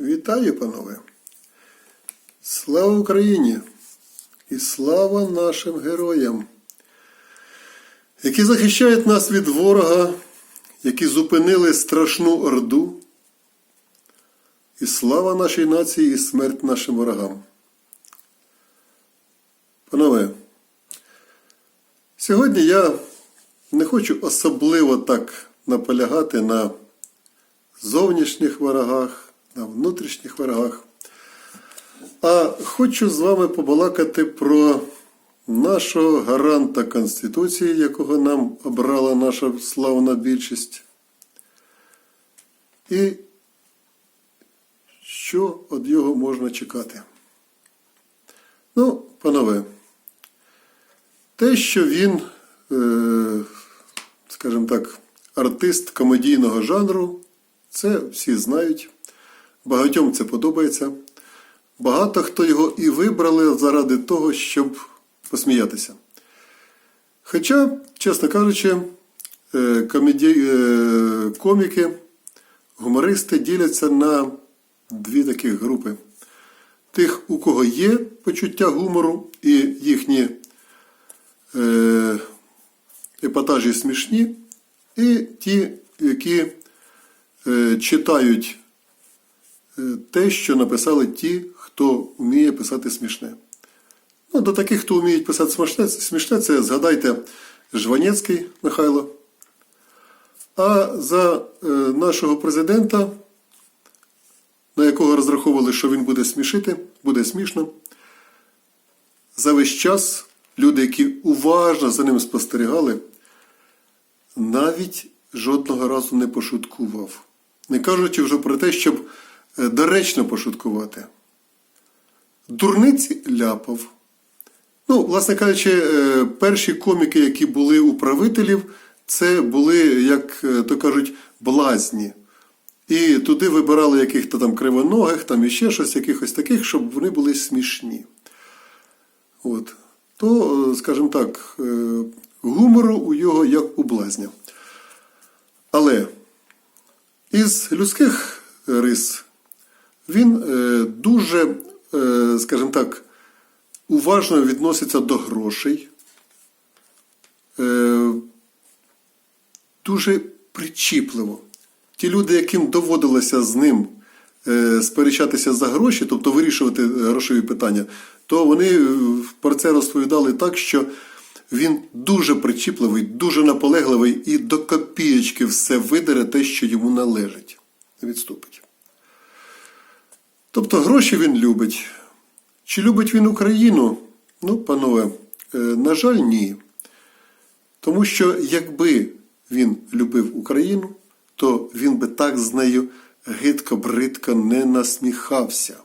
Вітаю, панове! Слава Україні! І слава нашим героям, які захищають нас від ворога, які зупинили страшну орду. І слава нашій нації і смерть нашим ворогам. Панове, сьогодні я не хочу особливо так наполягати на зовнішніх ворогах, на внутрішніх ворогах. А хочу з вами побалакати про нашого гаранта Конституції, якого нам обрала наша славна більшість. І що від його можна чекати? Ну, панове, те, що він, е, скажімо так, артист комедійного жанру, це всі знають. Багатьом це подобається. Багато хто його і вибрали заради того, щоб посміятися. Хоча, чесно кажучи, е, е, коміки, гумористи діляться на дві таких групи. Тих, у кого є почуття гумору і їхні е, епатажі смішні, і ті, які читають те, що написали ті, хто вміє писати смішне. Ну, до таких, хто вміє писати смішне, смішне це згадайте Жванецький Михайло. А за е, нашого президента, на якого розраховували, що він буде смішити, буде смішно, за весь час люди, які уважно за ним спостерігали, навіть жодного разу не пошуткував. Не кажучи вже про те, щоб е, доречно пошуткувати. Дурниці ляпав. Ну, власне кажучи, е, перші коміки, які були у правителів, це були, як е, то кажуть, блазні. І туди вибирали яких-то там кривоногих, там іще щось, якихось таких, щоб вони були смішні. От. То, е, скажімо так, гумору у його як у блазня. Але із людських рис він е, дуже, е, скажімо так, уважно відноситься до грошей, е, дуже причіпливо. Ті люди, яким доводилося з ним сперечатися за гроші, тобто вирішувати грошові питання, то вони про це розповідали так, що він дуже причіпливий, дуже наполегливий і до копієчки все видере те, що йому належить. Відступить. Тобто гроші він любить. Чи любить він Україну? Ну, панове, е, на жаль, ні. Тому що якби він любив Україну, то він би так з нею гидко-бридко не насміхався.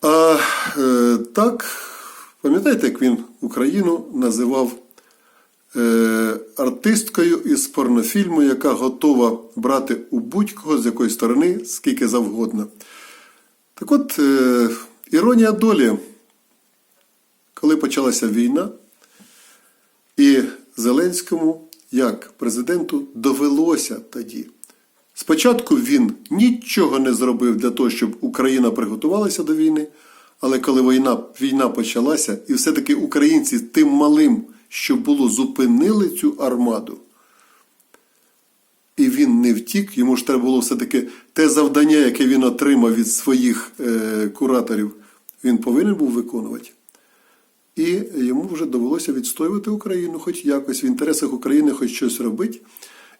А е, так, пам'ятаєте, як він Україну називав артисткою із порнофільму, яка готова брати у будь-кого з якої сторони, скільки завгодно. Так от, е, іронія долі, коли почалася війна, і Зеленському, як президенту, довелося тоді. Спочатку він нічого не зробив для того, щоб Україна приготувалася до війни, але коли війна, війна почалася, і все-таки українці тим малим, що було, зупинили цю армаду, і він не втік, йому ж треба було все-таки те завдання, яке він отримав від своїх е, кураторів, він повинен був виконувати. І йому вже довелося відстоювати Україну, хоч якось в інтересах України хоч щось робити.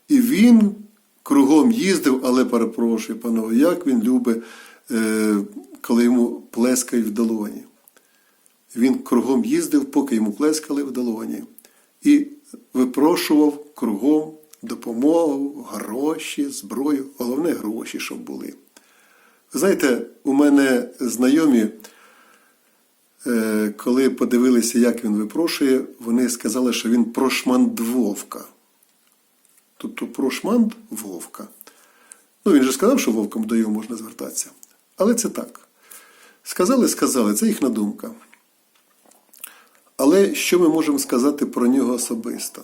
І він кругом їздив, але перепрошую, панове, як він любить, е, коли йому плескають в долоні. Він кругом їздив, поки йому плескали в долоні. І випрошував кругом допомогу, гроші, зброю, головне гроші, щоб були. Знаєте, у мене знайомі, е, коли подивилися, як він випрошує, вони сказали, що він прошманд Вовка. Тобто прошманд Вовка. Ну, він же сказав, що вовком до його можна звертатися. Але це так. Сказали, сказали, це їхня думка. Але що ми можемо сказати про нього особисто?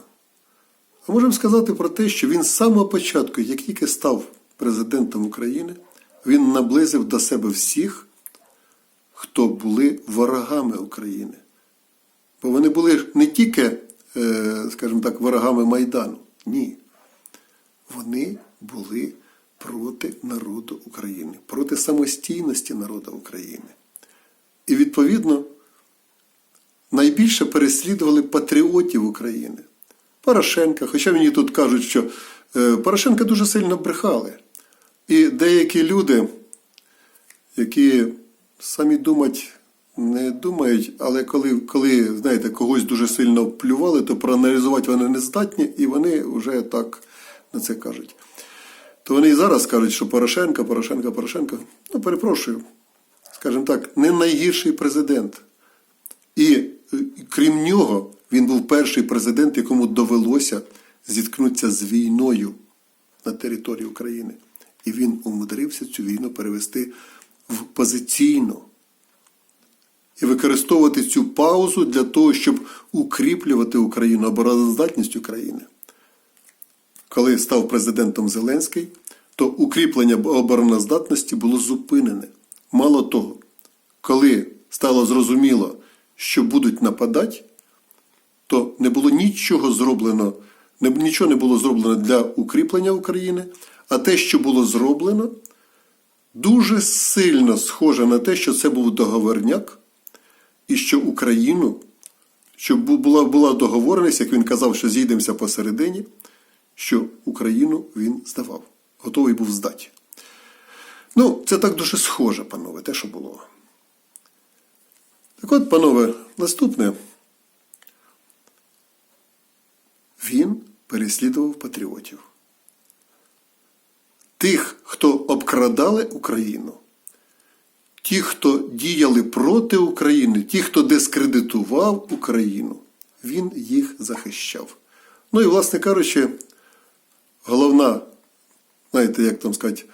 Ми можемо сказати про те, що він з самого початку, як тільки став президентом України, він наблизив до себе всіх, хто були ворогами України. Бо вони були не тільки, е, скажімо так, ворогами Майдану. Ні. Вони були проти народу України, проти самостійності народу України. І відповідно найбільше переслідували патріотів України. Порошенка, хоча мені тут кажуть, що е, Порошенка дуже сильно брехали. І деякі люди, які самі думать не думають, але коли, коли знаєте, когось дуже сильно плювали, то проаналізувати вони не здатні, і вони вже так на це кажуть. То вони і зараз кажуть, що Порошенко, Порошенко, Порошенко. Ну, перепрошую, скажімо так, не найгірший президент. І крім нього, він був перший президент, якому довелося зіткнутися з війною на території України. І він умудрився цю війну перевести в позиційну і використовувати цю паузу для того, щоб укріплювати Україну, обороноздатність України. Коли став президентом Зеленський, то укріплення обороноздатності було зупинене. Мало того, коли стало зрозуміло, що будуть нападати, то не було нічого зроблено, нічого не було зроблено для укріплення України, а те, що було зроблено, дуже сильно схоже на те, що це був договорняк, і що Україну, що була, була договореність, як він казав, що зійдемося посередині, що Україну він здавав, готовий був здати. Ну, це так дуже схоже, панове, те, що було. Так от, панове, наступне. Він переслідував патріотів. Тих, хто обкрадали Україну, ті, хто діяли проти України, ті, хто дискредитував Україну, він їх захищав. Ну і, власне кажучи, головна, знаєте, як там сказати,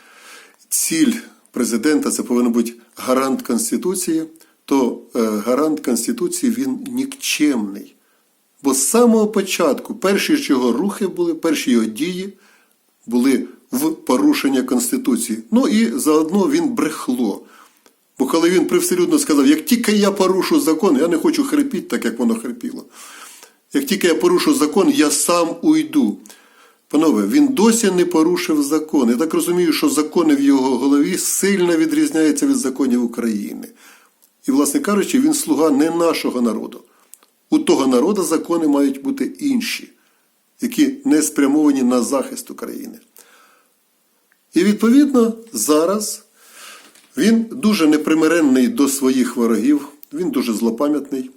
ціль президента це повинен бути гарант Конституції, то е, гарант Конституції він нікчемний. Бо з самого початку перші ж його рухи були, перші його дії були в порушення Конституції. Ну і заодно він брехло. Бо коли він привселюдно сказав, як тільки я порушу закон, я не хочу хрипіти, так як воно хрипіло. Як тільки я порушу закон, я сам уйду. Панове, він досі не порушив закон. Я так розумію, що закони в його голові сильно відрізняються від законів України. І, власне кажучи, він слуга не нашого народу. У того народу закони мають бути інші, які не спрямовані на захист України. І відповідно зараз він дуже непримиренний до своїх ворогів, він дуже злопам'ятний.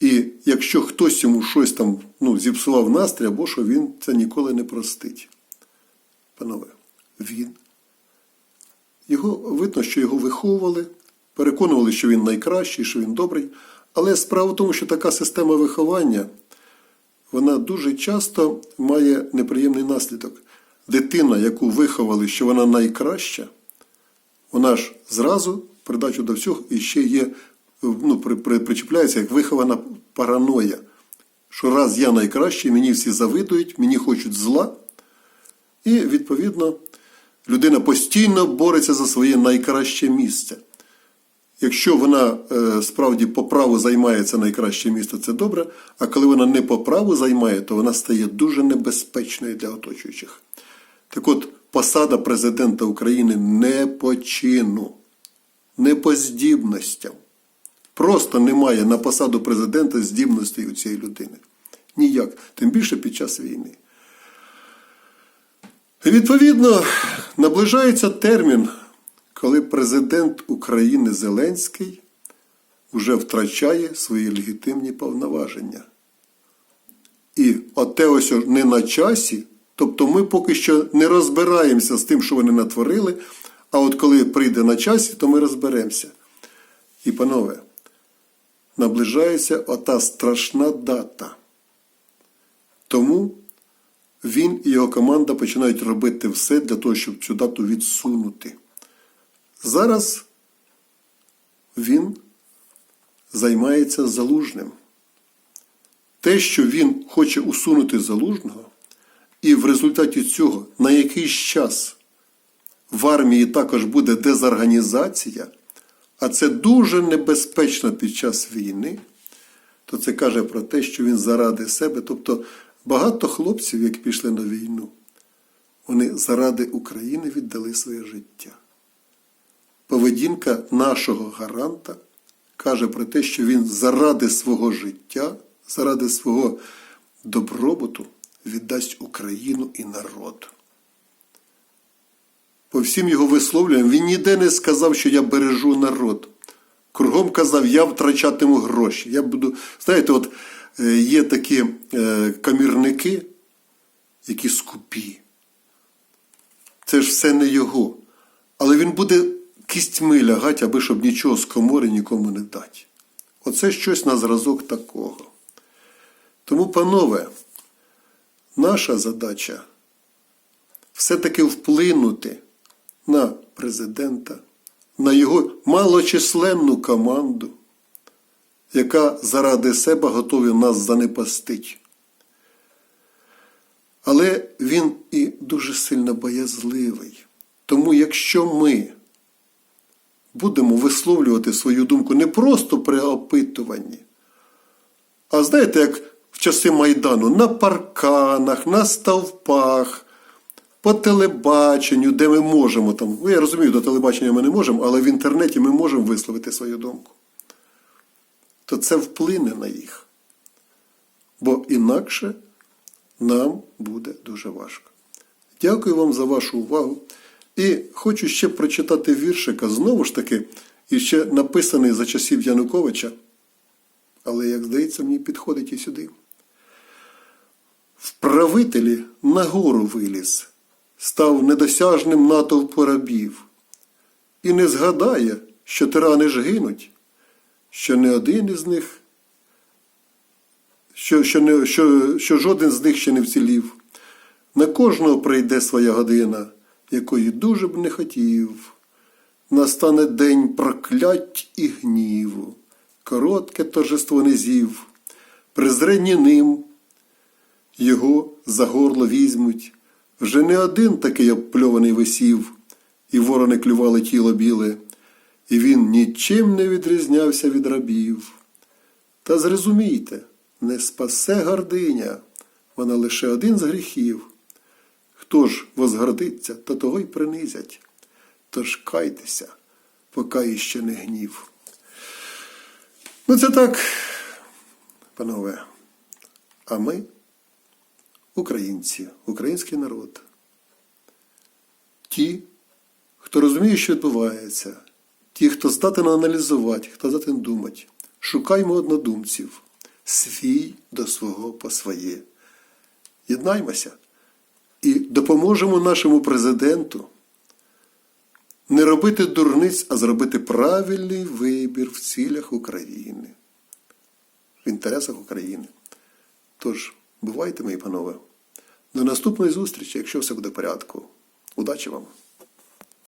І якщо хтось йому щось там ну, зіпсував настрій, або що він це ніколи не простить. Панове, він. Його видно, що його виховували, переконували, що він найкращий, що він добрий. Але справа в тому, що така система виховання, вона дуже часто має неприємний наслідок. Дитина, яку виховали, що вона найкраща, вона ж зразу, придачу до всього, і ще є, ну, при, при, причіпляється як вихована параноя. Що раз я найкращий, мені всі завидують, мені хочуть зла. І, відповідно, людина постійно бореться за своє найкраще місце. Якщо вона е, справді по праву займає це найкраще місце, це добре. А коли вона не по праву займає, то вона стає дуже небезпечною для оточуючих. Так от, посада президента України не по чину, не по здібностям. Просто немає на посаду президента здібностей у цієї людини. Ніяк, тим більше під час війни. Відповідно, наближається термін, коли президент України Зеленський вже втрачає свої легітимні повноваження. І оте ось не на часі, тобто ми поки що не розбираємося з тим, що вони натворили, а от коли прийде на часі, то ми розберемося. І, панове, наближається ота страшна дата. Тому він і його команда починають робити все для того, щоб цю дату відсунути. Зараз він займається залужним. Те, що він хоче усунути залужного, і в результаті цього на якийсь час в армії також буде дезорганізація, а це дуже небезпечно під час війни, то це каже про те, що він заради себе, тобто багато хлопців, які пішли на війну, вони заради України віддали своє життя. Поведінка нашого гаранта каже про те, що він заради свого життя, заради свого добробуту віддасть Україну і народ. По всім його висловлюванням він ніде не сказав, що я бережу народ. Кругом казав, я втрачатиму гроші. Я буду. Знаєте, от е, є такі е, камірники, які скупі. Це ж все не його. Але він буде кістьми лягати, аби щоб нічого з комори нікому не дати. Оце щось на зразок такого. Тому, панове, наша задача все-таки вплинути на президента, на його малочисленну команду, яка заради себе готові нас занепастить. Але він і дуже сильно боязливий. Тому якщо ми будемо висловлювати свою думку не просто при опитуванні, а знаєте, як в часи Майдану, на парканах, на стовпах, по телебаченню, де ми можемо там. Ну, я розумію, до телебачення ми не можемо, але в інтернеті ми можемо висловити свою думку. То це вплине на їх. Бо інакше нам буде дуже важко. Дякую вам за вашу увагу. І хочу ще прочитати віршика, знову ж таки, і ще написаний за часів Януковича, але, як здається, мені підходить і сюди. В правителі на гору виліз, став недосяжним натовпу рабів, і не згадає, що тирани ж гинуть, що не один із них, що, що, не, що, що жоден з них ще не вцілів. На кожного прийде своя година, якої дуже б не хотів. Настане день проклять і гніву, коротке торжество низів, презренні ним його за горло візьмуть. Вже не один такий обпльований висів, і ворони клювали тіло біле, і він нічим не відрізнявся від рабів. Та зрозумійте, не спасе гординя, вона лише один з гріхів. Хто ж возгордиться, то того й принизять. Тож кайтеся, поки іще не гнів. Ну, це так, панове. А ми, українці, український народ, ті, хто розуміє, що відбувається, ті, хто здатен аналізувати, хто здатен думати, шукаймо однодумців, свій до свого по своє. Єднаймося допоможемо нашому президенту не робити дурниць, а зробити правильний вибір в цілях України, в інтересах України. Тож, бувайте, мої панове, до наступної зустрічі, якщо все буде в порядку. Удачі вам!